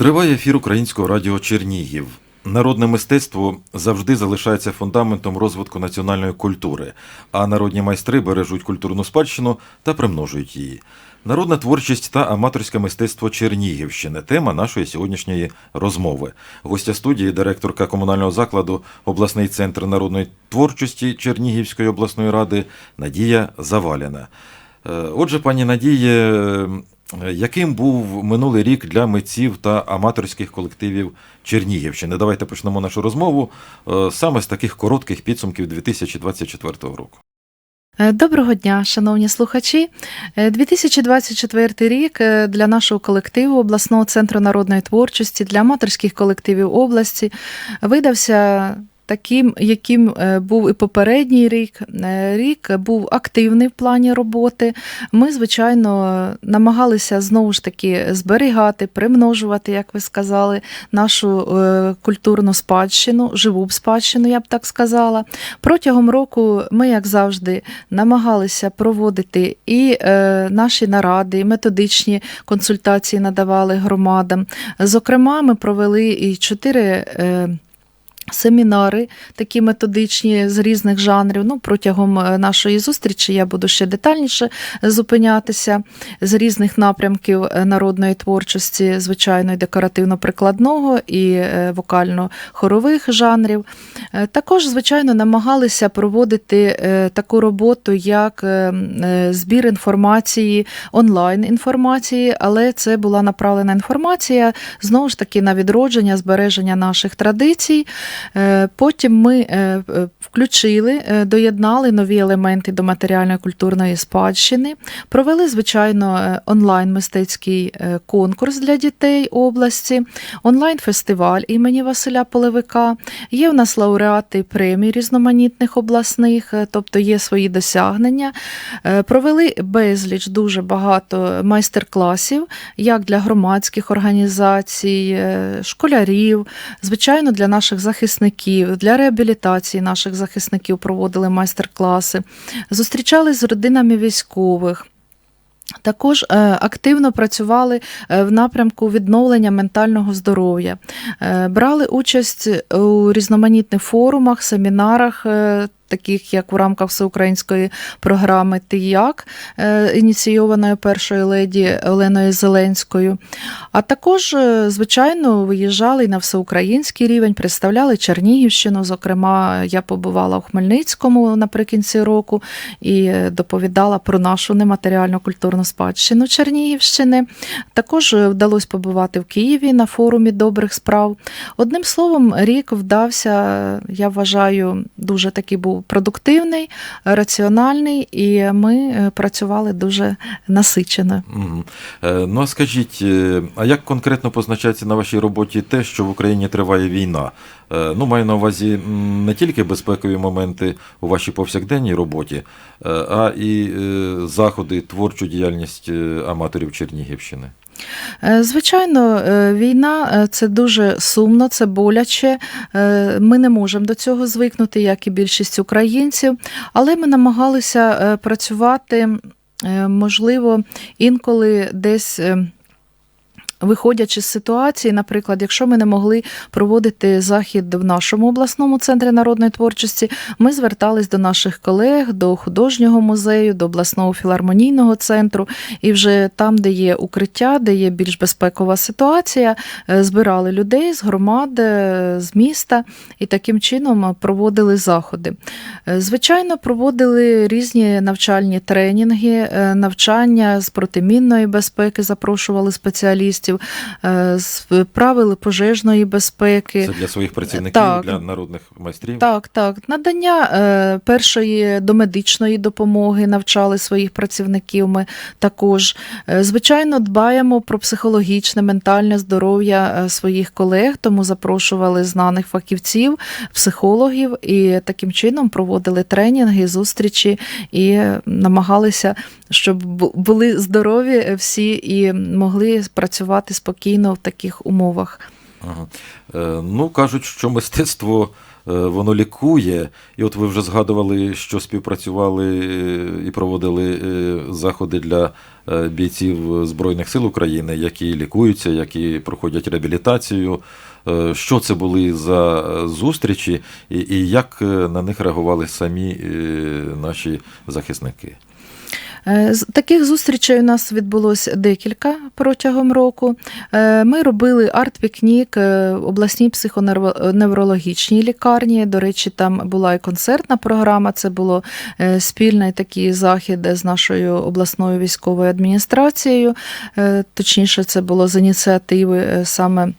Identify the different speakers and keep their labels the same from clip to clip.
Speaker 1: Триває ефір українського радіо Чернігів. Народне мистецтво завжди залишається фундаментом розвитку національної культури, а народні майстри бережуть культурну спадщину та примножують її. Народна творчість та аматорське мистецтво Чернігівщини тема нашої сьогоднішньої розмови. Гостя студії, директорка комунального закладу, обласний центр народної творчості Чернігівської обласної ради Надія Заваляна. Е, Отже, пані Надіє, е, яким був минулий рік для митців та аматорських колективів Чернігівщини? Давайте почнемо нашу розмову е, саме з таких коротких підсумків 2024 року.
Speaker 2: Е, Доброго дня, шановні слухачі. Е, 2024 рік е, для нашого колективу обласного центру народної творчості для аматорських колективів області видався. Таким, яким е, був і попередній рік, Е, рік був активний в плані роботи. Ми, звичайно, намагалися знову ж таки зберігати, примножувати, як ви сказали, нашу е, культурну спадщину, живу спадщину, я б так сказала. Протягом року ми, як завжди, намагалися проводити і наші наради, і методичні консультації надавали громадам. Зокрема, ми провели і чотири. Семінари такі методичні з різних жанрів. Ну, протягом е, нашої зустрічі я буду ще детальніше зупинятися з різних напрямків е, народної творчості, звичайно, і декоративно-прикладного і е, вокально-хорових жанрів. Також, звичайно, намагалися проводити таку роботу, як збір інформації, онлайн інформації, але це була направлена інформація знову ж таки на відродження, збереження наших традицій. Е, Потім ми е, е, включили, доєднали нові елементи до матеріальної культурної спадщини, провели, звичайно, онлайн мистецький е, конкурс для дітей області, онлайн-фестиваль імені Василя Полевика. Є в нас лауреати премій різноманітних обласних, тобто є свої досягнення. Провели безліч дуже багато майстер-класів, як для громадських організацій, школярів, звичайно, для наших захисників, для реабілітації наших захисників проводили майстер-класи, зустрічались з родинами військових. Також е, активно працювали е, в напрямку відновлення ментального здоров'я, Е, брали участь у різноманітних форумах, семінарах. Таких як в рамках всеукраїнської програми Ти як е, ініційованої першої леді Оленою Зеленською. А також, е, звичайно, виїжджали на всеукраїнський рівень, представляли Чернігівщину. Зокрема, я побувала в Хмельницькому наприкінці року і е, доповідала про нашу нематеріальну культурну спадщину Чернігівщини. Також вдалося побувати в Києві на форумі добрих справ. Одним словом, рік вдався, я вважаю, дуже такий був продуктивний, раціональний, і ми е, працювали дуже насичено.
Speaker 1: Е, Ну а скажіть, е, а як конкретно позначається на вашій роботі те, що в Україні триває війна? Ну, маю на увазі не тільки безпекові моменти у вашій повсякденній роботі, а і заходи, творчу діяльність аматорів Чернігівщини.
Speaker 2: Е, Звичайно, е, війна е, це дуже сумно, це боляче. Ми не можемо до цього звикнути, як і більшість українців, але ми намагалися працювати, можливо, інколи десь. Виходячи з ситуації, наприклад, якщо ми не могли проводити захід в нашому обласному центрі народної творчості, ми звертались до наших колег, до художнього музею, до обласного філармонійного центру, і вже там, де є укриття, де є більш безпекова ситуація, е, збирали людей з громад, е, з міста і таким чином проводили заходи. Е, Звичайно, проводили різні навчальні тренінги, навчання з протимінної безпеки, запрошували спеціалістів, е, з правил пожежної безпеки.
Speaker 1: Це для своїх працівників,
Speaker 2: так.
Speaker 1: для народних майстрів.
Speaker 2: Так, так. Надання е, першої домедичної допомоги навчали своїх працівників. Ми також, Е, звичайно, дбаємо про психологічне, ментальне здоров'я е, своїх колег, тому запрошували знаних фахівців, психологів і таким чином проводили тренінги, зустрічі і е, намагалися, щоб були здорові е, всі і могли працювати спокійно в таких умовах.
Speaker 1: Ага. Е, Ну, кажуть, що мистецтво е, воно лікує. І от ви вже згадували, що співпрацювали е, і проводили заходи для бійців Збройних сил України, які лікуються, які проходять реабілітацію. Що це були за зустрічі, і, як на них реагували самі наші захисники?
Speaker 2: Е, Таких зустрічей у нас відбулось декілька протягом року. Е, Ми робили арт-пікнік е, в обласній психоневрологічній лікарні. До речі, там була і концертна програма. Це було спільний такий захід з нашою обласною військовою адміністрацією. Точніше, це було з ініціативи саме.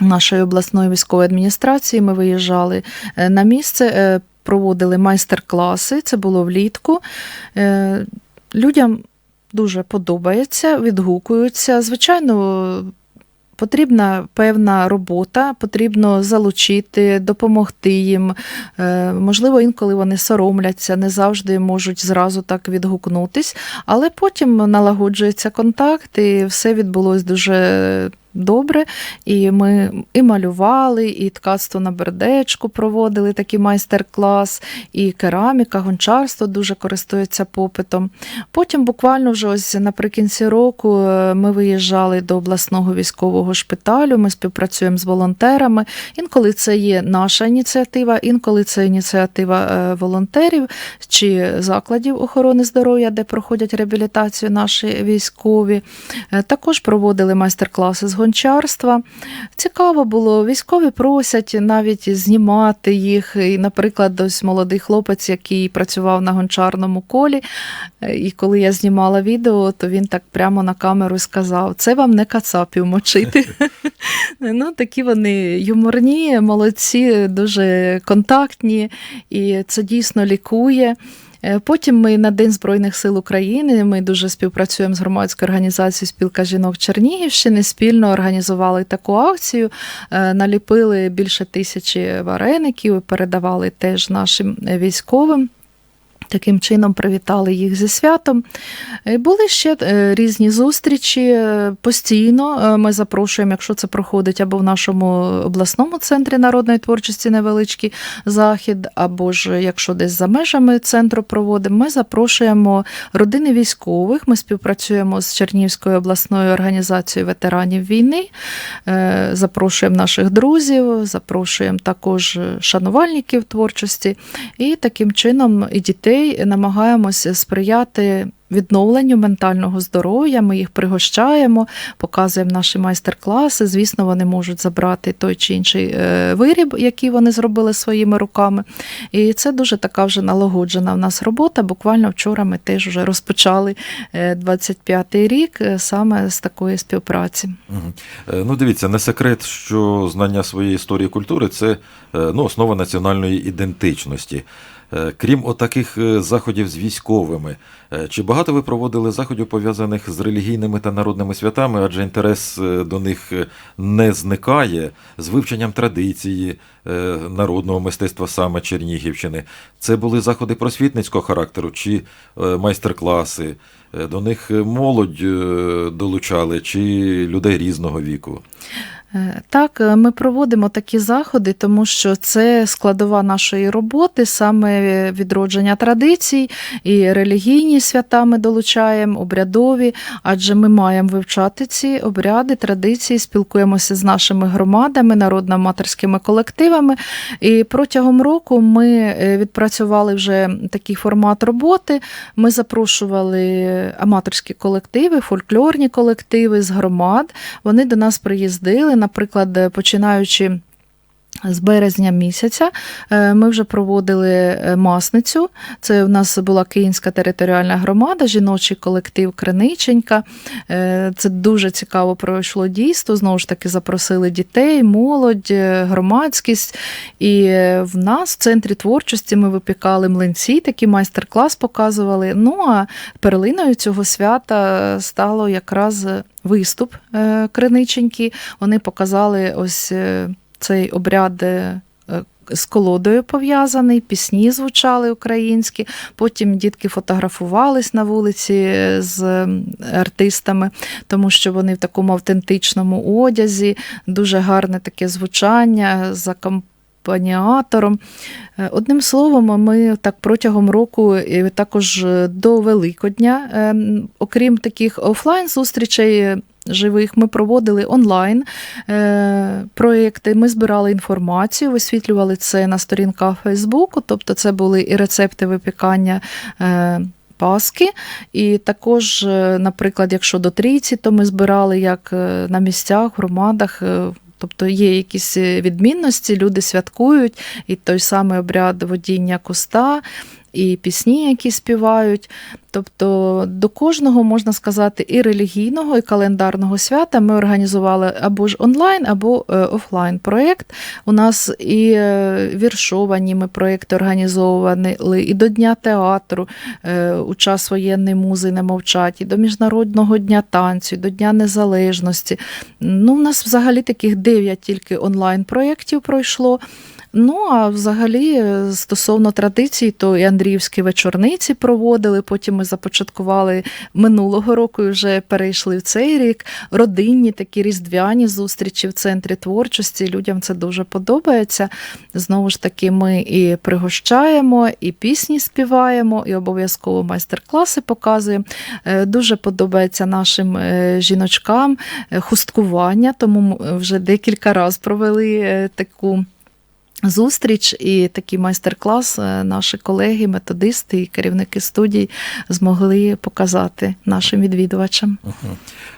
Speaker 2: Нашої обласної військової адміністрації ми виїжджали на місце, проводили майстер-класи. Це було влітку. Людям дуже подобається, відгукуються. Звичайно, потрібна певна робота, потрібно залучити, допомогти їм. Е, Можливо, інколи вони соромляться, не завжди можуть зразу так відгукнутись, але потім налагоджується контакт, і все відбулось дуже. Добре, і ми і малювали, і ткацтво на бердечку проводили такий майстер-клас, і кераміка, гончарство дуже користується попитом. Потім, буквально вже ось наприкінці року, е, ми виїжджали до обласного військового шпиталю. Ми співпрацюємо з волонтерами. Інколи це є наша ініціатива, інколи це ініціатива е, волонтерів чи закладів охорони здоров'я, де проходять реабілітацію наші військові. Е, Також проводили майстер-класи з гончарства. Цікаво було, військові просять навіть знімати їх. І, наприклад, ось молодий хлопець, який працював на гончарному колі, е, і коли я знімала відео, то він так прямо на камеру сказав: це вам не кацапів мочити. Ну, такі вони юморні, молодці, дуже контактні, і це дійсно лікує. Е, Потім ми на День Збройних сил України ми дуже співпрацюємо з громадською організацією Спілка жінок Чернігівщини. Спільно організували таку акцію, е, наліпили більше тисячі вареників, передавали теж нашим е, військовим. Таким чином привітали їх зі святом. Е, Були ще е, різні зустрічі е, постійно. Ми запрошуємо, якщо це проходить або в нашому обласному центрі народної творчості невеличкий захід, або ж якщо десь за межами центру проводимо, ми запрошуємо родини військових. Ми співпрацюємо з Чернігівською обласною організацією ветеранів війни, запрошуємо наших друзів, запрошуємо також шанувальників творчості. І таким чином і дітей намагаємося сприяти відновленню ментального здоров'я. Ми їх пригощаємо, показуємо наші майстер-класи. Звісно, вони можуть забрати той чи інший е, виріб, який вони зробили своїми руками. І це дуже така вже налагоджена в нас робота. Буквально вчора ми теж вже розпочали е, 25-й рік е, саме з такої співпраці.
Speaker 1: Е, Ну, дивіться, не секрет, що знання своєї історії культури це е, ну, основа національної ідентичності. Е, Крім отаких е, заходів з військовими, е, чи багато ви проводили заходів пов'язаних з релігійними та народними святами, адже інтерес до них не зникає з вивченням традиції народного мистецтва саме Чернігівщини. Це були заходи просвітницького характеру чи майстер-класи. До них молодь долучали чи людей різного віку.
Speaker 2: Е, Так, е, ми проводимо такі заходи, тому що це складова нашої роботи, саме відродження традицій і релігійні свята ми долучаємо, обрядові, адже ми маємо вивчати ці обряди, традиції, спілкуємося з нашими громадами, народно-аматорськими колективами. І протягом року ми е, відпрацювали вже такий формат роботи. Ми запрошували аматорські колективи, фольклорні колективи з громад. Вони до нас приїздили, наприклад, починаючи. З березня місяця е, ми вже проводили е, масницю. Це в нас була Київська територіальна громада, жіночий колектив Криниченька. Е, Це дуже цікаво пройшло дійство. Знову ж таки, запросили дітей, молодь, громадськість. І в нас в центрі творчості ми випікали млинці, такий майстер-клас показували. Ну а перлиною цього свята стало якраз виступ Криниченьки. Вони показали ось. Е, цей обряд е, з колодою пов'язаний, пісні звучали українські. Потім дітки фотографувались на вулиці з артистами, тому що вони в такому автентичному одязі, дуже гарне таке звучання, заком- акомпаніатором. Е, Одним словом, ми так протягом року, і також е, до Великодня, е, окрім таких офлайн зустрічей. е, Живих ми проводили онлайн е, проєкти. Ми збирали інформацію, висвітлювали це на сторінках Фейсбуку, тобто це були і рецепти випікання е, Паски. І також, е, наприклад, якщо до трійці, то ми збирали як на місцях, громадах. Тобто є якісь відмінності, люди святкують, і той самий обряд водіння куста, і пісні, які співають. Тобто до кожного можна сказати і релігійного, і календарного свята ми організували або ж онлайн, або е, офлайн проєкт. У нас і е, віршовані ми проєкти організовували, і до Дня театру е, у час воєнної музи не мовчать, і до Міжнародного дня танцю, і до Дня Незалежності. Ну, у нас взагалі таких дев'ять тільки онлайн-проєктів пройшло. Ну, а взагалі, е, стосовно традицій, то і Андріївські вечорниці проводили. Потім ми започаткували минулого року і вже перейшли в цей рік. Родинні такі різдвяні зустрічі в центрі творчості. Людям це дуже подобається. Знову ж таки, ми і пригощаємо, і пісні співаємо, і обов'язково майстер-класи показуємо. Е, Дуже подобається нашим е, жіночкам хусткування, тому вже декілька разів провели таку. Зустріч і такий майстер-клас е, наші колеги, методисти і керівники студій змогли показати нашим відвідувачам.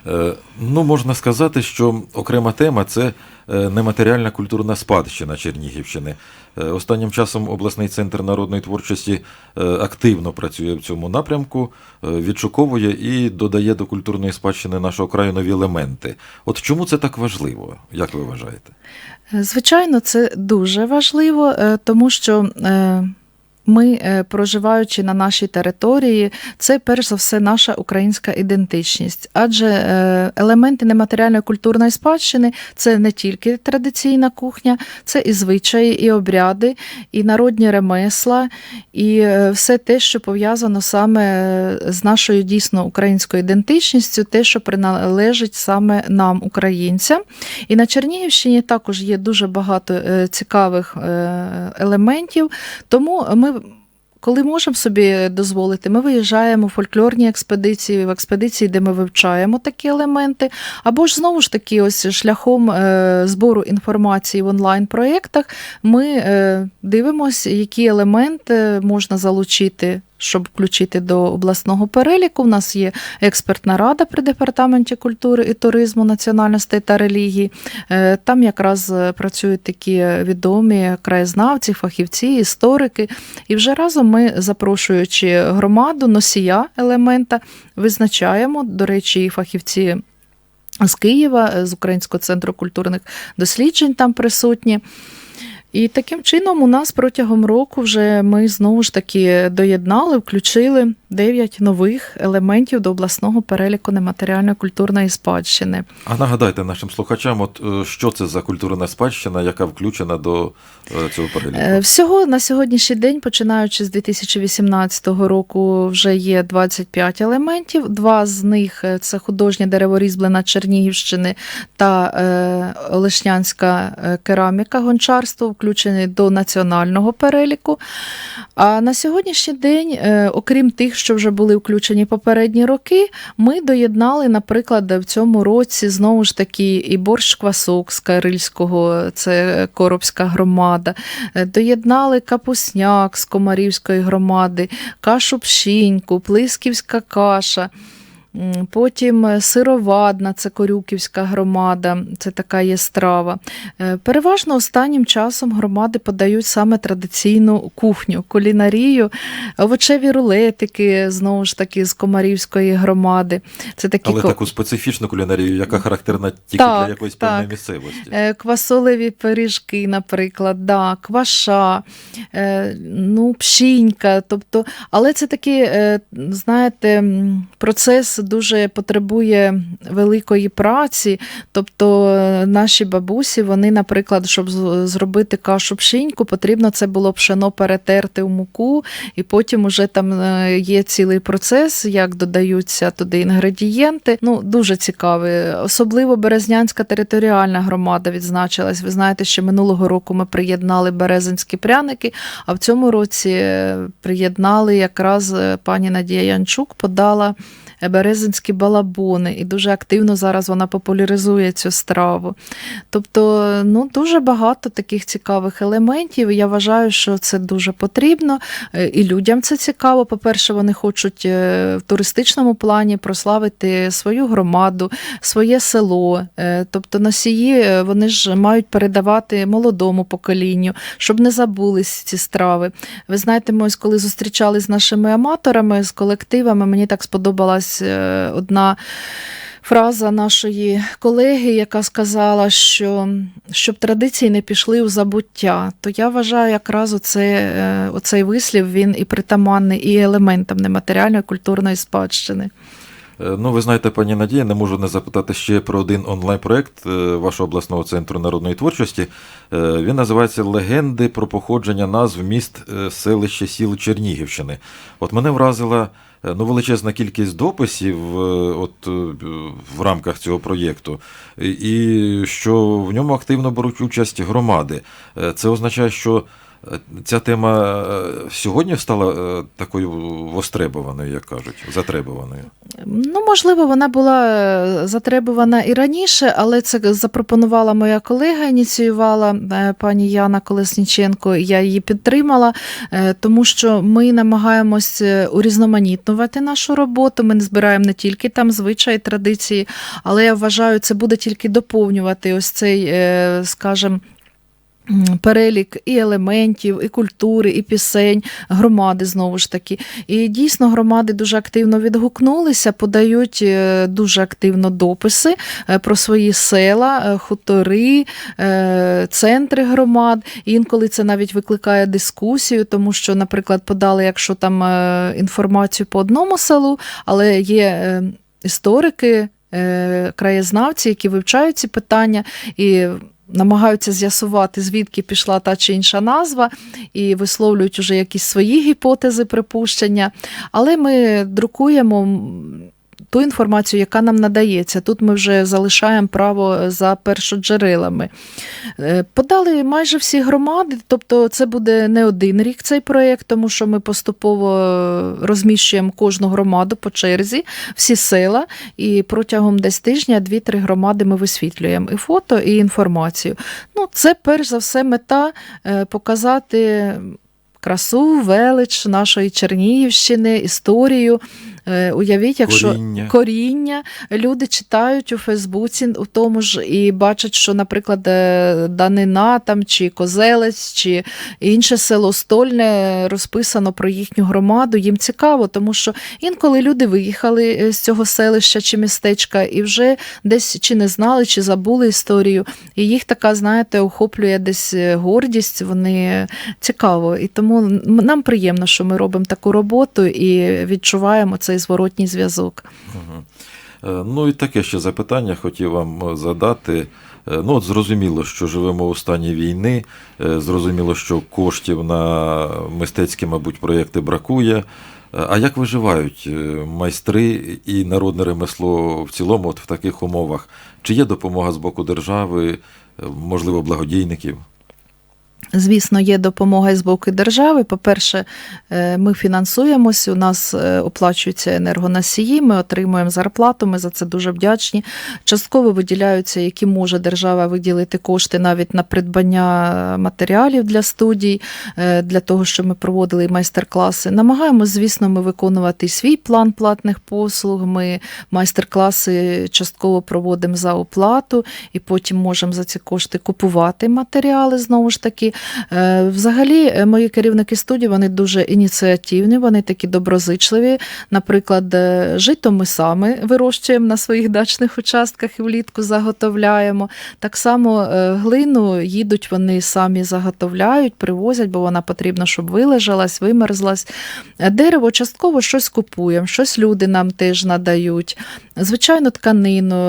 Speaker 1: Е, Ну, можна сказати, що окрема тема це нематеріальна культурна спадщина Чернігівщини. Е, Останнім часом обласний центр народної творчості е, активно працює в цьому напрямку, е, відшуковує і додає до культурної спадщини нашого краю нові елементи. От чому це так важливо, як ви вважаєте?
Speaker 2: Е, Звичайно, це дуже важливо, е, тому що е, ми, е, проживаючи на нашій території, це перш за все наша українська ідентичність. Адже е, елементи нематеріальної культурної спадщини це не тільки традиційна кухня, це і звичаї, і обряди, і народні ремесла, і е, все те, що пов'язано саме з нашою дійсно українською ідентичністю, те, що приналежить саме нам, українцям. І на Чернігівщині також є дуже багато цікавих елементів. Тому ми. Коли можемо собі дозволити, ми виїжджаємо в фольклорні експедиції, в експедиції, де ми вивчаємо такі елементи, або ж знову ж таки, ось шляхом е, збору інформації в онлайн-проєктах ми е, дивимося, які елементи можна залучити. Щоб включити до обласного переліку, у нас є експертна рада при департаменті культури і туризму, національностей та релігії. Е, Там якраз е, працюють такі відомі краєзнавці, фахівці, історики. І вже разом ми, запрошуючи громаду, носія елемента, визначаємо, до речі, і фахівці. З Києва, е, з Українського центру культурних досліджень там присутні. І таким чином у нас протягом року вже ми знову ж таки доєднали, включили 9 нових елементів до обласного переліку нематеріальної культурної спадщини.
Speaker 1: А нагадайте нашим слухачам, от е, що це за культурна спадщина, яка включена до е, цього переліку?
Speaker 2: Е, Всього на сьогоднішній день, починаючи з 2018 року, вже є 25 елементів. Два з них це художнє дереворізблена Чернігівщини та Олешнянська е, кераміка гончарство, включені до національного переліку. А на сьогоднішній день, окрім тих, що вже були включені попередні роки, ми доєднали, наприклад, в цьому році знову ж таки і борщ квасок з Карильського, це Коробська громада. Е, Доєднали капусняк з Комарівської громади, кашу пшіньку, плисківська каша. Потім е, сировадна, це Корюківська громада, це така є страва. Е, Переважно останнім часом громади подають саме традиційну кухню, кулінарію, овочеві рулетики, знову ж таки, з Комарівської громади. Це такі
Speaker 1: Але
Speaker 2: ко-
Speaker 1: таку специфічну кулінарію, яка характерна тільки
Speaker 2: Так,
Speaker 1: для якоїсь
Speaker 2: так.
Speaker 1: певної місцевості.
Speaker 2: Е, Квасолеві пиріжки, наприклад, да, кваша, ну, пшінька. Тобто, але це такий, е, знаєте, процес дуже потребує великої праці. Тобто е, наші бабусі, вони, наприклад, щоб зробити кашу пшіньку, потрібно це було пшено перетерти у муку, і потім уже там е, є цілий процес, як додаються туди інгредієнти. Ну, дуже цікавий. Особливо Березнянська територіальна громада відзначилась. Ви знаєте, що минулого року ми приєднали березинські пряники, а в цьому році е, приєднали якраз пані Надія Янчук подала березинські балабони, і дуже активно зараз вона популяризує цю страву. Тобто, ну дуже багато таких цікавих елементів. Я вважаю, що це дуже потрібно, е, і людям це цікаво. По-перше, вони хочуть е, в туристичному плані прославити свою громаду, своє село. Е, Тобто носії вони ж мають передавати молодому поколінню, щоб не забулись ці страви. Ви знаєте, ми ось коли зустрічались з нашими аматорами, з колективами, мені так сподобалась е, одна. Фраза нашої колеги, яка сказала, що щоб традиції не пішли у забуття, то я вважаю, якраз оце, е, оцей вислів він і притаманний і елементам нематеріальної культурної спадщини.
Speaker 1: Е, Ну, ви знаєте, пані Надія, не можу не запитати ще про один онлайн-проект е, вашого обласного центру народної творчості. Е, Він називається Легенди про походження назв міст селища сіл Чернігівщини. От мене вразила ну, величезна кількість дописів от, в рамках цього проєкту, і- що в ньому активно беруть участь громади. Це означає, що ця тема е, сьогодні стала е, такою востребованою, як кажуть, затребуваною.
Speaker 2: Ну, можливо, вона була е, затребувана і раніше, але це запропонувала моя колега, ініціювала е, пані Яна Колесніченко. Я її підтримала, е, тому що ми намагаємось е, урізноманітнувати нашу роботу. Ми не збираємо не тільки там звичаї, традиції, але я вважаю, це буде тільки доповнювати ось цей, е, скажімо, Перелік і елементів, і культури, і пісень, громади знову ж таки. І дійсно громади дуже активно відгукнулися, подають е, дуже активно дописи е, про свої села, е, хутори, центри громад. Інколи це навіть викликає дискусію, тому що, наприклад, подали, якщо там інформацію по одному селу, але є історики, краєзнавці, які вивчають ці питання і. Намагаються з'ясувати, звідки пішла та чи інша назва, і висловлюють уже якісь свої гіпотези, припущення. Але ми друкуємо ту інформацію, яка нам надається. Тут ми вже залишаємо право за першоджерелами. Е, Подали майже всі громади, тобто це буде не один рік цей проєкт, тому що ми поступово розміщуємо кожну громаду по черзі, всі села, і протягом десь тижня дві-три громади ми висвітлюємо і фото, і інформацію. Ну, це перш за все мета е, показати красу, велич нашої Чернігівщини, історію. Е, Уявіть, якщо
Speaker 1: Коріння.
Speaker 2: коріння люди читають у Фейсбуці у тому ж і бачать, що, наприклад, е, Данина там чи Козелець, чи інше село Стольне розписано про їхню громаду. Їм цікаво, тому що інколи люди виїхали е, з цього селища чи містечка і вже десь чи не знали, чи забули історію. І їх така, знаєте, охоплює десь гордість. Вони цікаво. І тому нам приємно, що ми робимо таку роботу і відчуваємо цей зворотній зв'язок.
Speaker 1: Е, Ну і таке ще запитання хотів вам е, задати. Е, Ну, от зрозуміло, що живемо у стані війни. Зрозуміло, що коштів на мистецькі, мабуть, проєкти бракує. А як виживають майстри і народне ремесло в цілому от в таких умовах? Чи є допомога з боку держави, можливо, благодійників?
Speaker 2: Звісно, є допомога з боку держави. По-перше, е, ми фінансуємось, у нас е, оплачуються енергоносії, ми отримуємо зарплату, ми за це дуже вдячні. Частково виділяються, які може держава виділити кошти навіть на придбання матеріалів для студій, е, для того, щоб ми проводили майстер-класи. Намагаємось, звісно, ми виконувати свій план платних послуг. Ми майстер-класи частково проводимо за оплату, і потім можемо за ці кошти купувати матеріали знову ж таки. Е, Взагалі, е, мої керівники студії вони дуже ініціативні, вони такі доброзичливі. Наприклад, е, жито ми самі вирощуємо на своїх дачних участках і влітку заготовляємо. Так само глину їдуть, вони самі заготовляють, привозять, бо вона потрібна, щоб вилежалась, вимерзлась. Дерево частково щось купуємо, щось люди нам теж надають. Звичайно, тканину.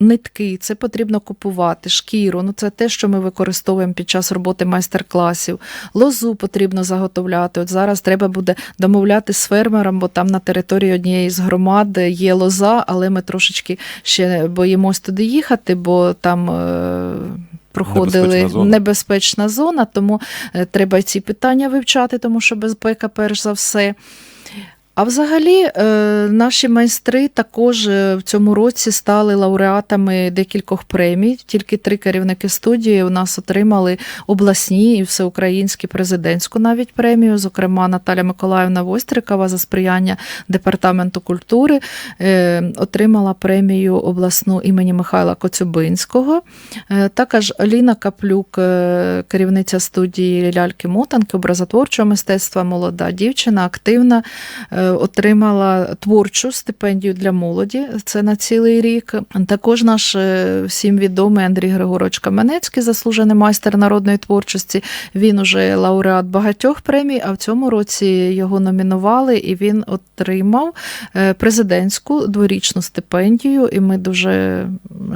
Speaker 2: Нитки, це потрібно купувати, шкіру, ну це те, що ми використовуємо під час роботи майстер-класів. Лозу потрібно заготовляти. От зараз треба буде домовлятися з фермером, бо там на території однієї з громад є лоза, але ми трошечки ще боїмось туди їхати, бо там. Е- Проходили
Speaker 1: Небезпечна зона.
Speaker 2: небезпечна зона, тому е, треба ці питання вивчати, тому що безпека перш за все. А взагалі, е, наші майстри також е, в цьому році стали лауреатами декількох премій. Тільки три керівники студії у нас отримали обласні і всеукраїнські президентську навіть премію. Зокрема, Наталя Миколаївна Вострикова за сприяння департаменту культури е, отримала премію обласну імені Михайла Коцюбинського. Також Ліна Каплюк, керівниця студії ляльки мотанки, образотворчого мистецтва, молода дівчина, активна. Е, Отримала творчу стипендію для молоді. Це на цілий рік. Також наш е, всім відомий Андрій Григорович Каменецький, заслужений майстер народної творчості. Він уже лауреат багатьох премій, а в цьому році його номінували, і він отримав е, президентську дворічну стипендію. І ми дуже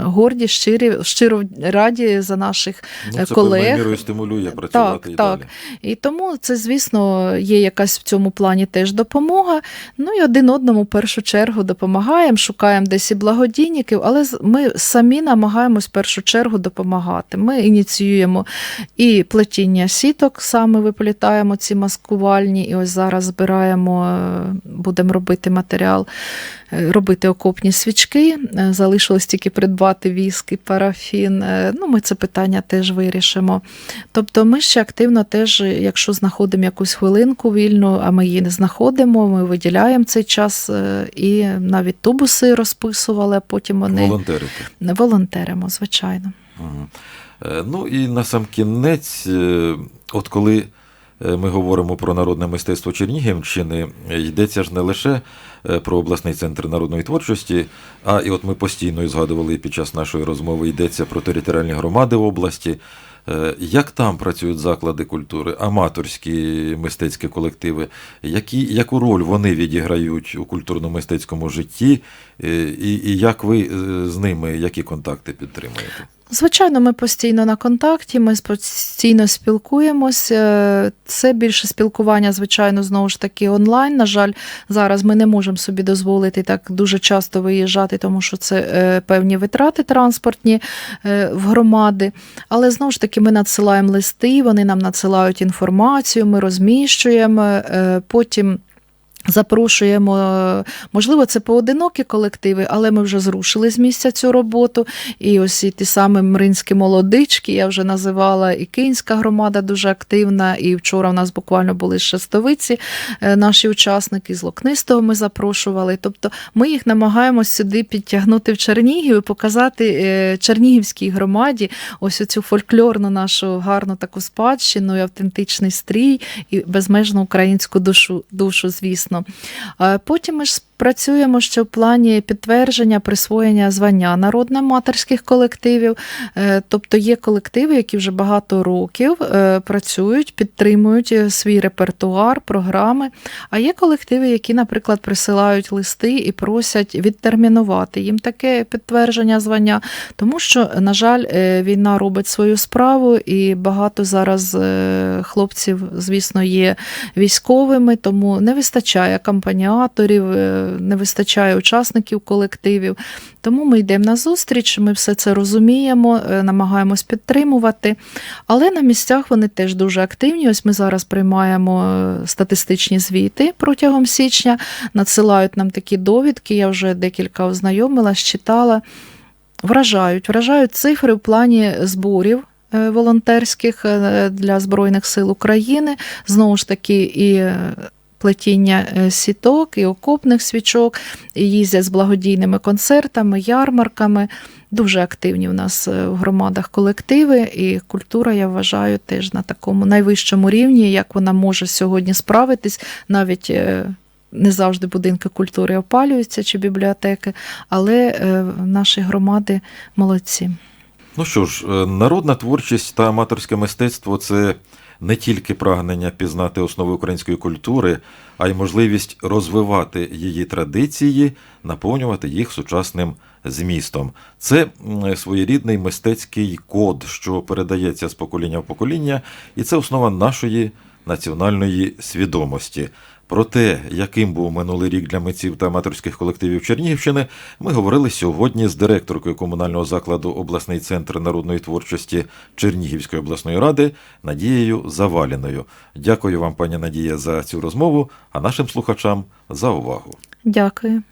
Speaker 2: горді, щирі, щиро раді за наших
Speaker 1: Ну, це
Speaker 2: колег.
Speaker 1: мірою стимулює працювати
Speaker 2: Так,
Speaker 1: і
Speaker 2: так.
Speaker 1: далі.
Speaker 2: І тому це, звісно, є якась в цьому плані теж допомога. Ну і один одному в першу чергу допомагаємо, шукаємо десь і благодійників, але ми самі намагаємось в першу чергу допомагати. Ми ініціюємо і плетіння сіток, саме виплітаємо ці маскувальні, і ось зараз збираємо, е, будемо робити матеріал, робити окопні свічки. Е, Залишилось тільки придбати віск і парафін. Е, Ну, ми це питання теж вирішимо. Тобто ми ще активно теж, якщо знаходимо якусь хвилинку вільну, а ми її не знаходимо, ми виділяємо цей час е, і навіть тубуси розписували, а потім вони
Speaker 1: Волонтерити.
Speaker 2: волонтеримо, звичайно.
Speaker 1: Е, Ну і на сам кінець, е, от коли е, ми говоримо про народне мистецтво Чернігівщини, е, йдеться ж не лише е, про обласний центр народної творчості, а і от ми постійно згадували під час нашої розмови, йдеться про територіальні громади області. Е, Як там працюють заклади культури, аматорські мистецькі колективи? Які, яку роль вони відіграють у культурно-мистецькому житті? Е, І, і як ви е, з ними, які контакти підтримуєте?
Speaker 2: Звичайно, ми постійно на контакті, ми постійно спілкуємося. Це більше спілкування, звичайно, знову ж таки онлайн. На жаль, зараз ми не можемо собі дозволити так дуже часто виїжджати, тому що це е, певні витрати транспортні е, в громади. Але знову ж таки, ми надсилаємо листи, вони нам надсилають інформацію, ми розміщуємо. е, Потім Запрошуємо, можливо, це поодинокі колективи, але ми вже зрушили з місця цю роботу. І ось і ті самі мринські молодички, я вже називала, і Київська громада дуже активна. І вчора в нас буквально були Шестовиці е, наші учасники, з Локнистого ми запрошували. Тобто ми їх намагаємось сюди підтягнути в Чернігів і показати е, Чернігівській громаді ось цю фольклорну нашу гарну таку спадщину, і автентичний стрій, і безмежну українську душу, душу звісно. А Потім ми ж працюємо ще в плані підтвердження присвоєння звання народним матерських колективів. Е, Тобто є колективи, які вже багато років е, працюють, підтримують е, свій репертуар, програми. А є колективи, які, наприклад, присилають листи і просять відтермінувати їм таке підтвердження звання, тому що, на жаль, війна робить свою справу, і багато зараз хлопців, звісно, є військовими, тому не вистачає акомпаніаторів, не вистачає учасників колективів. Тому ми йдемо на зустріч, ми все це розуміємо, е, намагаємось підтримувати. Але на місцях вони теж дуже активні. Ось ми зараз приймаємо е, статистичні звіти протягом січня, надсилають нам такі довідки. Я вже декілька ознайомилась, читала. Вражають, вражають цифри в плані зборів. е, Волонтерських для Збройних сил України знову ж таки і плетіння е, сіток і окопних свічок, їздять з благодійними концертами, ярмарками. Дуже активні в нас е, в громадах колективи, і культура, я вважаю, теж на такому найвищому рівні, як вона може сьогодні справитись, навіть. е, Не завжди будинки культури опалюються чи бібліотеки, але наші громади молодці.
Speaker 1: Ну що ж, народна творчість та аматорське мистецтво це не тільки прагнення пізнати основи української культури, а й можливість розвивати її традиції, наповнювати їх сучасним змістом. Це своєрідний мистецький код, що передається з покоління в покоління, і це основа нашої національної свідомості. Про те, яким був минулий рік для митців та аматорських колективів Чернігівщини, ми говорили сьогодні з директоркою комунального закладу обласний центр народної творчості Чернігівської обласної ради Надією Заваліною. Дякую вам, пані Надія, за цю розмову, а нашим слухачам за увагу.
Speaker 2: Дякую.